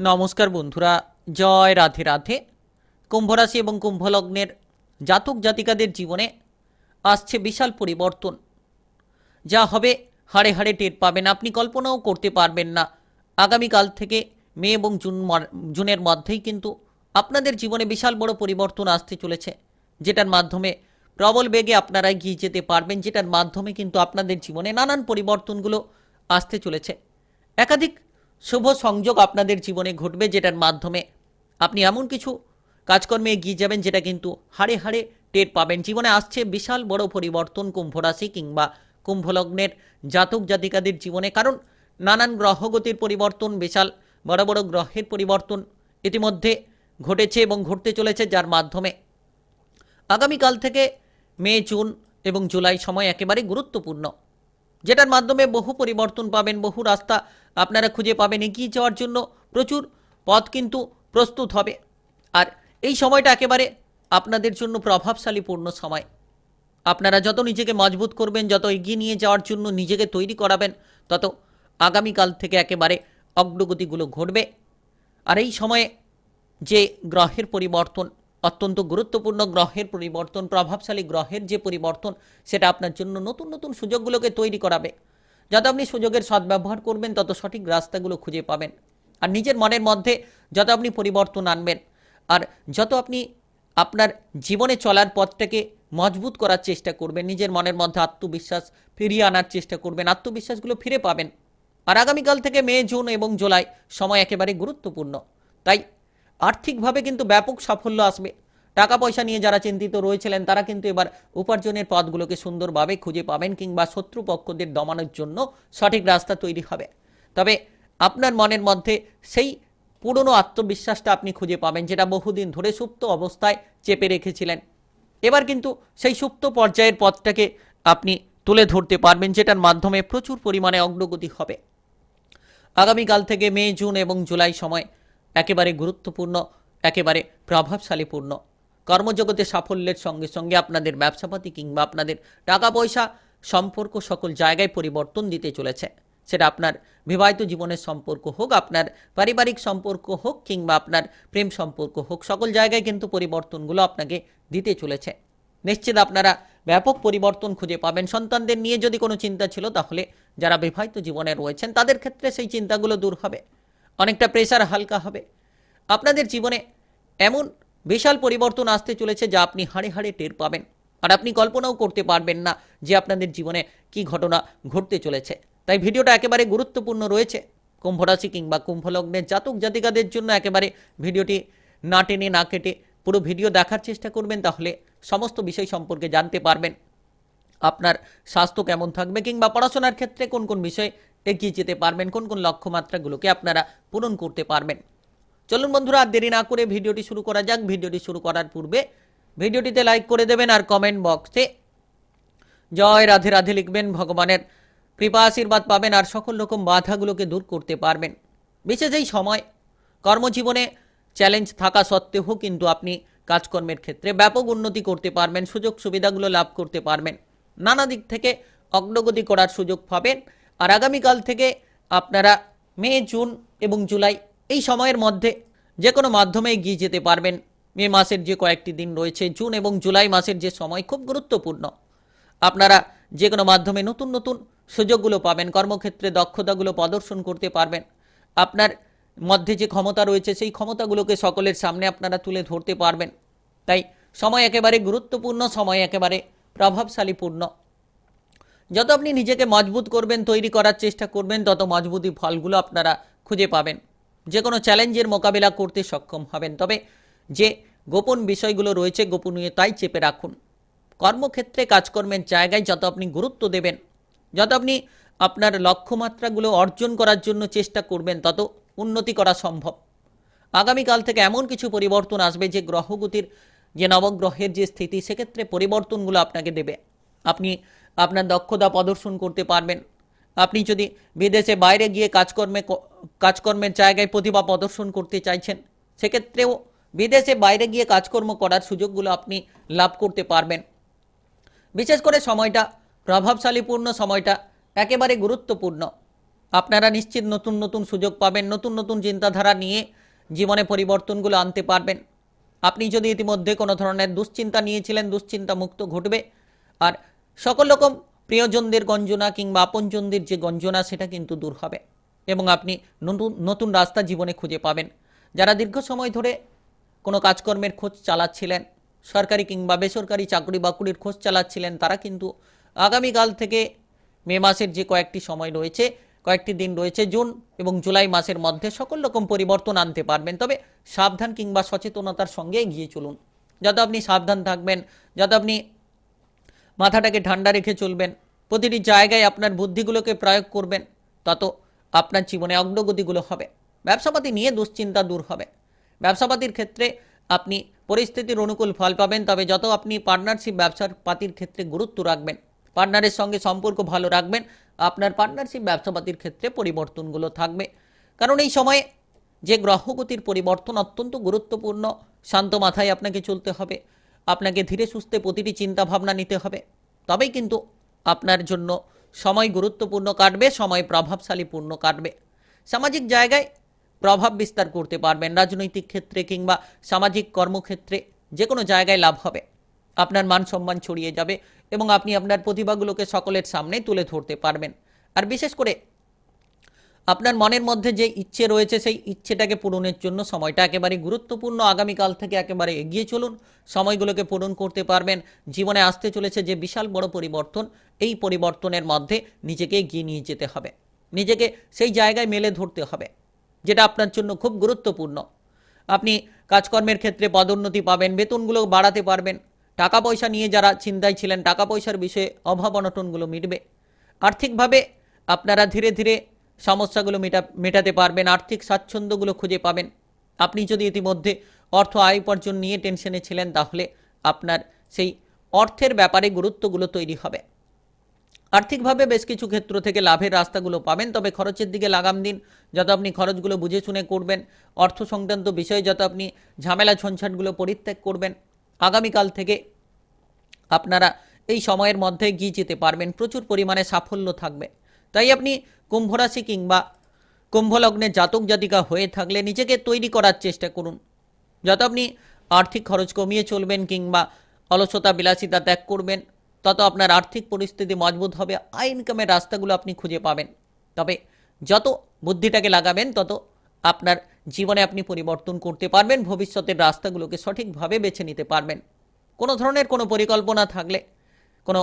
নমস্কার বন্ধুরা, জয় রাধে রাধে। কুম্ভরাশি এবং কুম্ভলগ্নের জাতক জাতিকাদের জীবনে আসছে বিশাল পরিবর্তন। যা হবে হাড়ে হাড়ে টের পাবেন। আপনি কল্পনাও করতে পারবেন না। আগামীকাল থেকে মে এবং জুন জুনের মধ্যেই কিন্তু আপনাদের জীবনে বিশাল বড় পরিবর্তন আসতে চলেছে। যেটার মাধ্যমে প্রবল বেগে আপনারা এগিয়ে যেতে পারবেন। যেটার মাধ্যমে কিন্তু আপনাদের জীবনে নানান পরিবর্তনগুলো আসতে চলেছে। একাধিক শুভ সংযোগ আপনাদের জীবনে ঘটবে যেটার মাধ্যমে আপনি এমন কিছু কাজকর্মে এগিয়ে যাবেন যেটা কিন্তু হাড়ে হাড়ে টের পাবেন। জীবনে আসছে বিশাল বড় পরিবর্তন কুম্ভ রাশি কিংবা কুম্ভলগ্নের জাতক জাতিকাদের জীবনে। কারণ নানান গ্রহগতির পরিবর্তন, বিশাল বড় বড় গ্রহের পরিবর্তন ইতিমধ্যে ঘটেছে এবং ঘটতে চলেছে যার মাধ্যমে আগামীকাল থেকে মে, জুন এবং জুলাই সময় একেবারে গুরুত্বপূর্ণ। যেটার মাধ্যমে বহু পরিবর্তন পাবেন, বহু রাস্তা আপনারা খুঁজে পাবেন, এগিয়ে যাওয়ার জন্য প্রচুর পথ কিন্তু প্রস্তুত হবে। আর এই সময়টা একেবারে আপনাদের জন্য প্রভাবশালীপূর্ণ সময়। আপনারা যত নিজেকে মজবুত করবেন, যত এগিয়ে নিয়ে যাওয়ার জন্য নিজেকে তৈরি করাবেন, তত আগামীকাল থেকে একেবারে অগ্রগতিগুলো ঘটবে। আর এই সময়ে যে গ্রহের পরিবর্তন অত্যন্ত গুরুত্বপূর্ণ গ্রহের পরিবর্তন, প্রভাবশালী গ্রহের যে পরিবর্তন, সেটা আপনার জন্য নতুন নতুন সুযোগগুলোকে তৈরি করাবে। যত আপনি সুযোগের সদ্ব্যবহার করবেন, তত সঠিক রাস্তাগুলো খুঁজে পাবেন। আর নিজের মনের মধ্যে যত আপনি পরিবর্তন আনবেন, আর যত আপনি আপনার জীবনে চলার পথটাকে মজবুত করার চেষ্টা করবেন, নিজের মনের মধ্যে আত্মবিশ্বাস ফিরিয়ে আনার চেষ্টা করবেন, আত্মবিশ্বাসগুলো ফিরে পাবেন। আর আগামীকাল থেকে মে, জুন এবং জুলাই সময় একেবারে গুরুত্বপূর্ণ। তাই আর্থিকভাবে কিন্তু ব্যাপক সাফল্য আসবে। টাকা পয়সা নিয়ে যারা চিন্তিত রয়েছিলেন, তারা কিন্তু এবার উপার্জনের পথগুলোকে সুন্দরভাবে খুঁজে পাবেন কিংবা শত্রুপক্ষদের দমানোর জন্য সঠিক রাস্তা তৈরি হবে। তবে আপনার মনের মধ্যে সেই পুরনো আত্মবিশ্বাসটা আপনি খুঁজে পাবেন, যেটা বহুদিন ধরে সুপ্ত অবস্থায় চেপে রেখেছিলেন। এবার কিন্তু সেই সুপ্ত পর্যায়ের পথটাকে আপনি তুলে ধরতে পারবেন, যেটার মাধ্যমে প্রচুর পরিমাণে অগ্রগতি হবে। আগামীকাল থেকে মে, জুন এবং জুলাই সময় একেবারে গুরুত্বপূর্ণ, একেবারে প্রভাবশালীপূর্ণ। কর্মজগতে সাফল্যের সঙ্গে সঙ্গে আপনাদের ব্যবসাপাতি কিংবা আপনাদের টাকা পয়সা সম্পর্ক সকল জায়গায় পরিবর্তন দিতে চলেছে। সেটা আপনার বিবাহিত জীবনের সম্পর্ক হোক, আপনার পারিবারিক সম্পর্ক হোক কিংবা আপনার প্রেম সম্পর্ক হোক, সকল জায়গায় কিন্তু পরিবর্তনগুলো আপনাকে দিতে চলেছে। নিশ্চিত আপনারা ব্যাপক পরিবর্তন খুঁজে পাবেন। সন্তানদের নিয়ে যদি কোনো চিন্তা ছিল, তাহলে যারা বিবাহিত জীবনে রয়েছেন, তাদের ক্ষেত্রে সেই চিন্তাগুলো দূর হবে। অনেকটা প্রেশার হালকা হবে। আপনাদের জীবনে এমন বিশাল পরিবর্তন আসতে চলেছে যা আপনি হাড়ে হাড়ে টের পাবেন। আর আপনি কল্পনাও করতে পারবেন না যে আপনাদের জীবনে কি ঘটনা ঘটতে চলেছে। তাই ভিডিওটা একেবারে গুরুত্বপূর্ণ রয়েছে। কুম্ভরাশি কিংবা কুম্ভলগ্নের জাতক জাতিকাদের জন্য একেবারে ভিডিওটি না টেনে না কেটে পুরো ভিডিও দেখার চেষ্টা করবেন, তাহলে সমস্ত বিষয় সম্পর্কে জানতে পারবেন। আপনার স্বাস্থ্য কেমন থাকবে কিংবা পড়াশোনার ক্ষেত্রে কোন কোন বিষয়ে এগিয়ে যেতে পারবেন? কোন কোন লক্ষ্যমাত্রাগুলোকে আপনারা পূরণ করতে পারবেন? চলুন বন্ধুরা, আর দেরি না করে ভিডিওটি শুরু করা যাক। ভিডিওটি শুরু করার পূর্বে ভিডিওটিতে লাইক করে দেবেন আর কমেন্ট বক্সে জয় রাধে রাধে লিখবেন। ভগবানের কৃপা আশীর্বাদ পাবেন আর সকল রকম বাধাগুলোকে দূর করতে পারবেন। বিশেষ এই সময় কর্মজীবনে চ্যালেঞ্জ থাকা সত্ত্বেও কিন্তু আপনি কাজকর্মের ক্ষেত্রে ব্যাপক উন্নতি করতে পারবেন, সুযোগ সুবিধাগুলো লাভ করতে পারবেন। নানা দিক থেকে অগ্রগতি করার সুযোগ পাবেন। আর আগামীকাল থেকে আপনারা মে, জুন এবং জুলাই এই সময়ের মধ্যে যে কোনো মাধ্যমে এগিয়ে যেতে পারবেন। মে মাসের যে কয়েকটি দিন রয়েছে, জুন এবং জুলাই মাসের যে সময় খুব গুরুত্বপূর্ণ। আপনারা যে কোনো মাধ্যমে নতুন নতুন সুযোগগুলো পাবেন, কর্মক্ষেত্রে দক্ষতাগুলো প্রদর্শন করতে পারবেন। আপনার মধ্যে যে ক্ষমতা রয়েছে, সেই ক্ষমতাগুলোকে সকলের সামনে আপনারা তুলে ধরতে পারবেন। তাই সময় একেবারে গুরুত্বপূর্ণ, সময় একেবারে প্রভাবশালীপূর্ণ। যত আপনি নিজেকে মজবুত করবেন, তৈরি করার চেষ্টা করবেন, তত মজবুতি ফলগুলো আপনারা খুঁজে পাবেন। যে কোনো চ্যালেঞ্জের মোকাবিলা করতে সক্ষম হবেন। তবে যে গোপন বিষয়গুলো রয়েছে, গোপনীয়তাই চেপে রাখুন। কর্মক্ষেত্রে, কাজকর্মের জায়গায় যত আপনি গুরুত্ব দেবেন, যত আপনি আপনার লক্ষ্যমাত্রাগুলো অর্জন করার জন্য চেষ্টা করবেন, তত উন্নতি করা সম্ভব। আগামীকাল থেকে এমন কিছু পরিবর্তন আসবে, যে গ্রহগতির, যে নবগ্রহের যে স্থিতি, সেক্ষেত্রে পরিবর্তনগুলো আপনাকে দেবে। আপনি আপনার দক্ষতা প্রদর্শন করতে পারবেন। আপনি যদি বিদেশে বাইরে গিয়ে কাজকর্মে কাজকর্মের জায়গায় প্রতিভা প্রদর্শন করতে চাইছেন, সেক্ষেত্রেও বিদেশে বাইরে গিয়ে কাজকর্ম করার সুযোগগুলো আপনি লাভ করতে পারবেন। বিশেষ করে সময়টা, প্রভাবশালীপূর্ণ সময়টা একেবারে গুরুত্বপূর্ণ। আপনারা নিশ্চিত নতুন নতুন সুযোগ পাবেন, নতুন নতুন চিন্তাধারা নিয়ে জীবনে পরিবর্তনগুলো আনতে পারবেন। আপনি যদি ইতিমধ্যে কোনো ধরনের দুশ্চিন্তা নিয়েছিলেন দুশ্চিন্তা মুক্ত ঘটবে। আর সকল রকম প্রিয়জনদের গঞ্জনা কিংবা আপনজনদের যে গঞ্জনা, সেটা কিন্তু দূর হবে এবং আপনি নতুন নতুন রাস্তা জীবনে খুঁজে পাবেন। যারা দীর্ঘ সময় ধরে কোনো কাজকর্মের খোঁজ চালাচ্ছিলেন, সরকারি কিংবা বেসরকারি চাকরি বাকরির খোঁজ চালাচ্ছিলেন, তারা কিন্তু আগামীকাল থেকে মে মাসের যে কয়েকটি সময় রয়েছে, কয়েকটি দিন রয়েছে, জুন এবং জুলাই মাসের মধ্যে সকল রকম পরিবর্তন আনতে পারবেন। তবে সাবধান কিংবা সচেতনতার সঙ্গে এগিয়ে চলুন। যত আপনি সাবধান থাকবেন, যত আপনি মাথাটাকে ঠান্ডা রেখে চলবেন। প্রতিটি জায়গায় আপনার বুদ্ধিগুলোকে প্রয়োগ করবেন। তত আপনার জীবনে অগ্রগতিগুলো হবে। ব্যবসাপাতি নিয়ে দুশ্চিন্তা দূর হবে। ব্যবসাপাতির ক্ষেত্রে আপনি পরিস্থিতির অনুকূল ফল পাবেন, তবে যত আপনি পার্টনারশিপ ব্যবসার পাতির ক্ষেত্রে গুরুত্ব রাখবেন পার্টনারের সঙ্গে সম্পর্ক ভালো রাখবেন, আপনার পার্টনারশিপ ব্যবসাপাতির ক্ষেত্রে পরিবর্তনগুলো থাকবে। কারণ এই সময়ে যে গ্রহগতির পরিবর্তন অত্যন্ত গুরুত্বপূর্ণ, শান্ত মাথায় আপনাকে চলতে হবে। আপনাকে ধীরে সুস্থে প্রতিটি চিন্তা ভাবনা নিতে হবে। তবেই কিন্তু আপনার জন্য সময় গুরুত্বপূর্ণ কাটবে, সময় প্রভাবশালীপূর্ণ কাটবে। সামাজিক জায়গায় প্রভাব বিস্তার করতে পারবেন, রাজনৈতিক ক্ষেত্রে কিংবা সামাজিক কর্মক্ষেত্রে যে কোনো জায়গায় লাভ হবে। আপনার মান সম্মান ছড়িয়ে যাবে এবং আপনি আপনার প্রতিভাগুলোকে সকলের সামনে তুলে ধরতে পারবেন। আর বিশেষ করে আপনার মনের মধ্যে যে ইচ্ছে রয়েছে, সেই ইচ্ছেটাকে পূরণের জন্য সময়টা একেবারে গুরুত্বপূর্ণ। আগামীকাল থেকে একেবারে এগিয়ে চলুন। সময়গুলোকে পূরণ করতে পারবেন। জীবনে আসতে চলেছে যে বিশাল বড় পরিবর্তন, এই পরিবর্তনের মধ্যে নিজেকে এগিয়ে নিয়ে যেতে হবে। নিজেকে সেই জায়গায় মেলে ধরতে হবে, যেটা আপনার জন্য খুব গুরুত্বপূর্ণ। আপনি কাজকর্মের ক্ষেত্রে পদোন্নতি পাবেন, বেতনগুলো বাড়াতে পারবেন। টাকা পয়সা নিয়ে যারা চিন্তায় ছিলেন টাকা পয়সার বিষয়ে অভাব অনটনগুলো মিটবে। আর্থিকভাবে আপনারা ধীরে ধীরে সমস্যাগুলো মেটা, মেটাতে পারবেন, আর্থিক স্বাচ্ছন্দ্যগুলো খুঁজে পাবেন। আপনি যদি ইতিমধ্যে অর্থ আয় উপার্জন নিয়ে টেনশনে ছিলেন, তাহলে আপনার সেই অর্থের ব্যাপারে গুরুত্বগুলো তৈরি হবে। আর্থিকভাবে বেশ কিছু ক্ষেত্র থেকে লাভের রাস্তাগুলো পাবেন, তবে খরচের দিকে লাগাম দিন। যত আপনি খরচগুলো বুঝে শুনে করবেন, অর্থ সংক্রান্ত বিষয়ে যত আপনি ঝামেলা ঝঞ্ঝাটগুলো পরিত্যাগ করবেন, আগামীকাল থেকে আপনারা এই সময়ের মধ্যে গিয়ে যেতে পারবেন। প্রচুর পরিমাণে সাফল্য থাকবে। তাই আপনি কুম্ভ রাশি কিংবা কুম্ভলগ্নের জাতক জাতিকা হয়ে থাকলে নিজেকে তৈরি করার চেষ্টা করুন। যত আপনি আর্থিক খরচ কমিয়ে চলবেন কিংবা অলসতা বিলাসিতা ত্যাগ করবেন, তত আপনার আর্থিক পরিস্থিতি মজবুত হবে আয় ইনকামের রাস্তাগুলো আপনি খুঁজে পাবেন। তবে যত বুদ্ধিটাকে লাগাবেন, তত আপনার জীবনে আপনি পরিবর্তন করতে পারবেন, ভবিষ্যতের রাস্তাগুলোকে সঠিকভাবে বেছে নিতে পারবেন। কোনো ধরনের কোনো পরিকল্পনা থাকলে, কোনো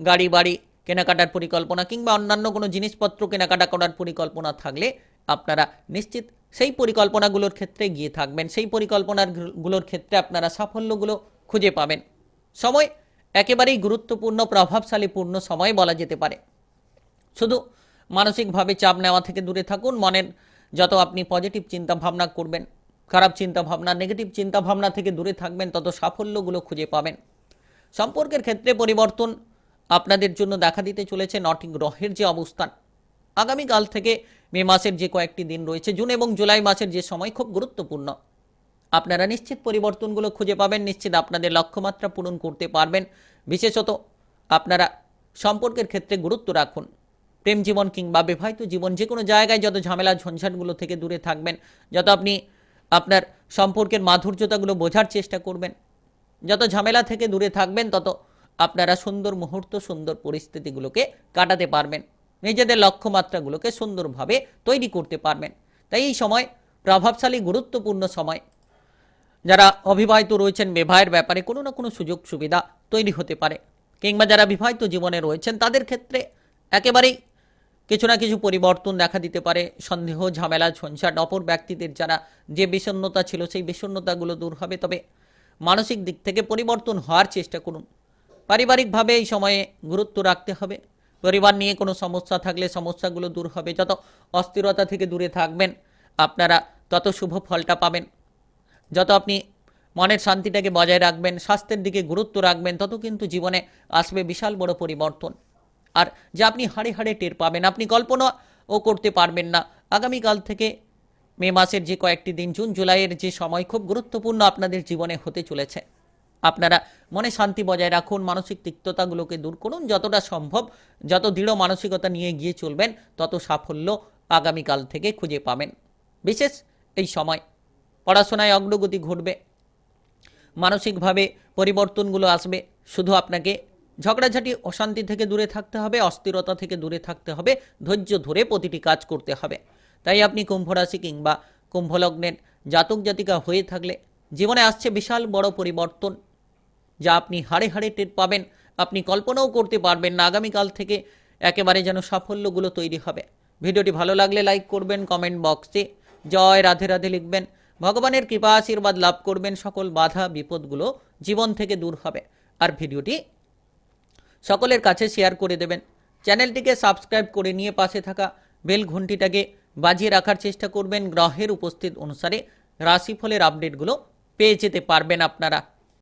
গাড়ি বাড়ি কেনাকাটার পরিকল্পনা কিংবা অন্যান্য কোনো জিনিসপত্র কেনাকাটা করার পরিকল্পনা থাকলে আপনারা নিশ্চিত সেই পরিকল্পনাগুলোর ক্ষেত্রে গিয়ে থাকবেন। সেই পরিকল্পনাগুলোর ক্ষেত্রে আপনারা সাফল্যগুলো খুঁজে পাবেন। সময় একেবারেই গুরুত্বপূর্ণ, প্রভাবশালীপূর্ণ সময় বলা যেতে পারে। শুধু মানসিকভাবে চাপ নেওয়া থেকে দূরে থাকুন, মনের যত আপনি পজিটিভ চিন্তা ভাবনা করবেন, খারাপ চিন্তা ভাবনা নেগেটিভ চিন্তা ভাবনা থেকে দূরে থাকবেন, তত সাফল্যগুলো খুঁজে পাবেন। সম্পর্কের ক্ষেত্রে পরিবর্তন আপনাদের জন্য দেখা দিতে চলেছে নটি গ্রহের যে অবস্থান। আগামীকাল থেকে মে মাসের যে কয়েকটি দিন রয়েছে, জুন এবং জুলাই মাসের যে সময় খুব গুরুত্বপূর্ণ। আপনারা নিশ্চিত পরিবর্তনগুলো খুঁজে পাবেন, নিশ্চিত আপনাদের লক্ষ্যমাত্রা পূরণ করতে পারবেন। বিশেষত আপনারা সম্পর্কের ক্ষেত্রে গুরুত্ব রাখুন। প্রেম জীবন কিংবা বিবাহিত জীবন, যে কোনো জায়গায় যত ঝামেলা ঝঞ্ঝাটগুলো থেকে দূরে থাকবেন, যত আপনি আপনার সম্পর্কের মাধুর্যতাগুলো বোঝার চেষ্টা করবেন, যত ঝামেলা থেকে দূরে থাকবেন, তত আপনারা সুন্দর মুহূর্ত, সুন্দর পরিস্থিতিগুলোকে কাটাতে পারবেন। নিজেদের লক্ষ্যমাত্রাগুলোকে সুন্দরভাবে তৈরি করতে পারবেন। তাই এই সময় প্রভাবশালী, গুরুত্বপূর্ণ সময়। যারা অবিবাহিত রয়েছেন, বিবাহের ব্যাপারে কোনো না কোনো সুযোগ, সুবিধা তৈরি হতে পারে। কিংবা যারা বিবাহিত জীবনে রয়েছেন, তাদের ক্ষেত্রে একেবারেই কিছু না কিছু পরিবর্তন দেখা দিতে পারে। সন্দেহ, ঝামেলা, ঝঞ্ঝাট, অপর ব্যক্তিদের যারা যে বিষণ্ণতা ছিল, সেই বিষণ্ণতাগুলো দূর হবে। তবে মানসিক দিক থেকে পরিবর্তন হওয়ার চেষ্টা করুন। পারিবারিকভাবে এই সময়ে গুরুত্ব রাখতে হবে। পরিবার নিয়ে কোনো সমস্যা থাকলে সমস্যাগুলো দূর হবে। যত অস্থিরতা থেকে দূরে থাকবেন, আপনারা তত শুভ ফলটা পাবেন। যত আপনি মনের শান্তিটাকে বজায় রাখবেন, স্বাস্থ্যের দিকে গুরুত্ব রাখবেন, তত কিন্তু জীবনে আসবে বিশাল বড় পরিবর্তন। আর যা আপনি হাড়ে হাড়ে টের পাবেন, আপনি কল্পনাও করতে পারবেন না। আগামীকাল থেকে মে মাসের যে কয়েকটি দিন, জুন, জুলাইয়ের যে সময় খুব গুরুত্বপূর্ণ আপনাদের জীবনে হতে চলেছে। আপনারা মনে শান্তি বজায় রাখুন, মানসিক তিক্ততাগুলোকে দূর করুন। যতটা সম্ভব, যত দৃঢ় মানসিকতা নিয়ে গিয়ে চলবেন, তত সাফল্য আগামীকাল থেকে খুঁজে পাবেন। বিশেষ এই সময়, পড়াশোনায় অগ্রগতি ঘটবে, মানসিকভাবে পরিবর্তনগুলো আসবে, শুধু আপনাকে ঝগড়াঝাটি, অশান্তি থেকে দূরে থাকতে হবে, অস্থিরতা থেকে দূরে থাকতে হবে, ধৈর্য ধরে প্রতিটি কাজ করতে হবে। তাই আপনি কুম্ভ রাশি কিংবা কুম্ভলগ্নের জাতক জাতিকা হয়ে থাকলে জীবনে আসছে বিশাল বড় পরিবর্তন। যা আপনি হাড়ে হাড়ে টের পাবেন। আপনি কল্পনাও করতে পারবেন না আগামীকাল থেকে একেবারে যেন সাফল্যগুলো তৈরি হবে। ভিডিওটি ভালো লাগলে লাইক করবেন, কমেন্ট বক্সে জয় রাধে রাধে লিখবেন। ভগবানের কৃপা, আশীর্বাদ লাভ করবেন, সকল বাধা, বিপদগুলো জীবন থেকে দূর হবে। আর ভিডিওটি সকলের কাছে শেয়ার করে দেবেন। চ্যানেলটিকে সাবস্ক্রাইব করে নিয়ে পাশে থাকা বেল ঘন্টিটাকে বাজিয়ে রাখার চেষ্টা করবেন। গ্রহের উপস্থিত অনুসারে রাশিফলের আপডেটগুলো পেয়ে যেতে পারবেন আপনারা।